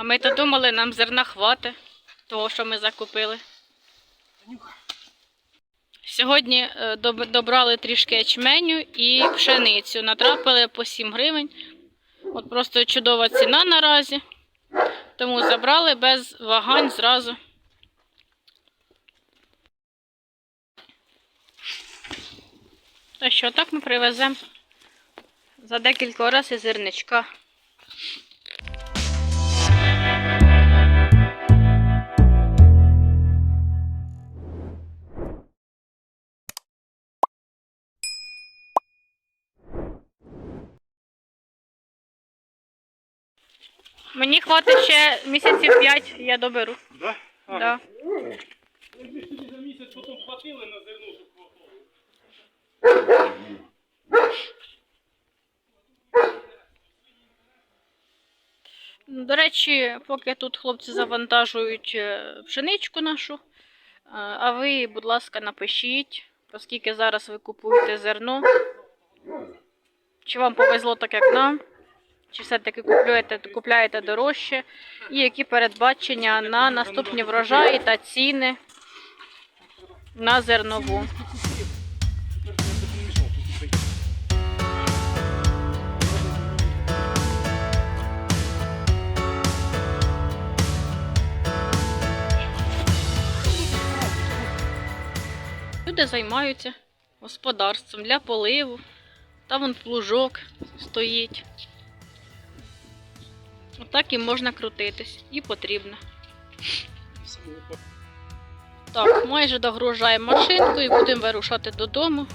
А ми то думали, нам зерна хватить того, що ми закупили. Сьогодні е, добрали трішки ячменю і пшеницю. Натрапили по 7 гривень. От просто чудова ціна наразі. Тому забрали без вагань зразу. Та що, так ми привеземо за декілька разів зерничка. Мені хватить ще місяців 5, я доберу. Да? Да. Якби собі за місяць потім хватили на зерно, щоб хватало. До речі, поки тут хлопці завантажують е, пшеничку нашу, е, а ви, будь ласка, напишіть, оскільки зараз ви купуєте зерно. Чи вам повезло так, як нам? Чи все-таки купуєте, купляєте дорожче? І які передбачення на наступні врожаї та ціни на зернову? Люди займаються господарством для поливу. Там вон плужок стоїть. Отак і можна крутитись. І потрібно. Так, майже догружаємо машинку і будемо вирушати додому.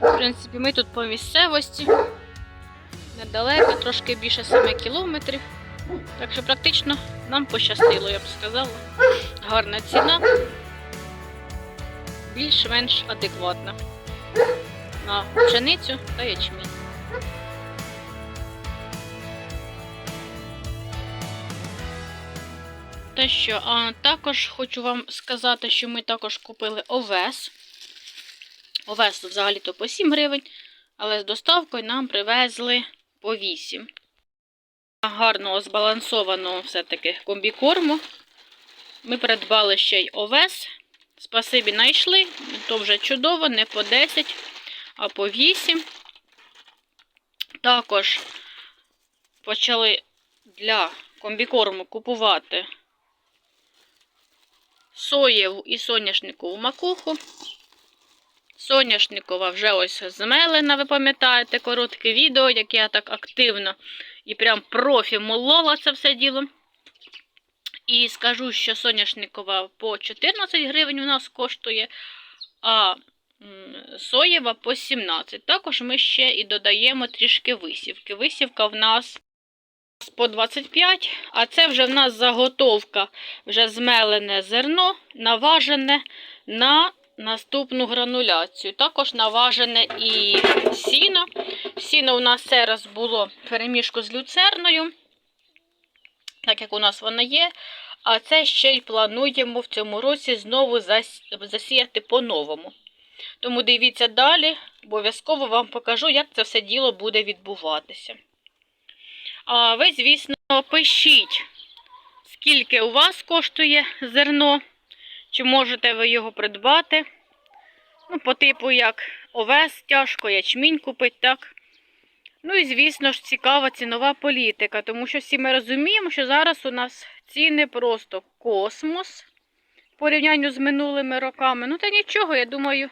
В принципі, ми тут по місцевості. Недалеко, трошки більше 7 кілометрів. Так що практично нам пощастило, я б сказала. Гарна ціна більш-менш адекватна на пшеницю та ячмінь. Те що, а також хочу вам сказати, що ми також купили овес. Овес взагалі-то по 7 гривень, але з доставкою нам привезли по 8. Гарного збалансованого все-таки комбікорму. Ми придбали ще й овес. Спасибі знайшли, то вже чудово, не по 10, а по 8. Також почали для комбікорму купувати соєву і соняшникову макуху. Соняшникова вже ось змелена, ви пам'ятаєте, коротке відео, як я так активно і прям профі молола це все діло. І скажу, що соняшникова по 14 гривень у нас коштує, а соєва по 17. Також ми ще і додаємо трішки висівки. Висівка в нас по 25, а це вже в нас заготовка, вже змелене зерно, наважене на наступну грануляцію. Також наважене і сіно. Сіно у нас зараз було в переміжку з люцерною, так як у нас воно є. А це ще й плануємо в цьому році знову засіяти по-новому. Тому дивіться далі, обов'язково вам покажу, як це все діло буде відбуватися. Ви, звісно, пишіть, скільки у вас коштує зерно, чи можете ви його придбати. Ну, по типу, як овес тяжко, ячмінь купити, так. Ну і, звісно ж, цікава цінова політика, тому що всі ми розуміємо, що зараз у нас ціни просто космос в порівнянні з минулими роками. Ну, та нічого, я думаю,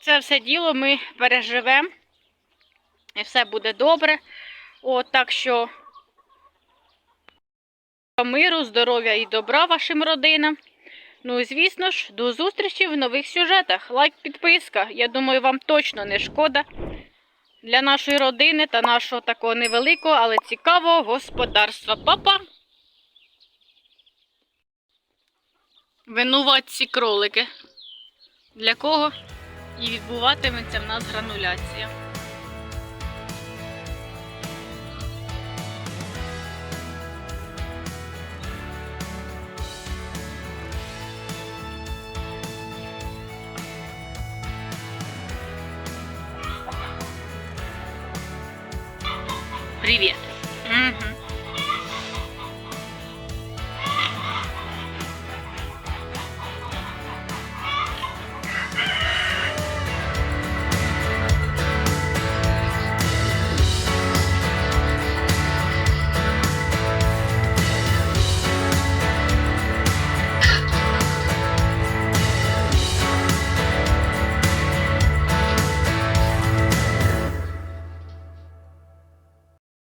це все діло ми переживемо. І все буде добре. От, так що миру, здоров'я і добра вашим родинам. Ну і звісно ж, до зустрічі в нових сюжетах. Лайк, підписка. Я думаю, вам точно не шкода для нашої родини та нашого такого невеликого, але цікавого господарства. Папа! Винуватці кролики. Для кого і відбуватиметься в нас грануляція. Trivia. Uh.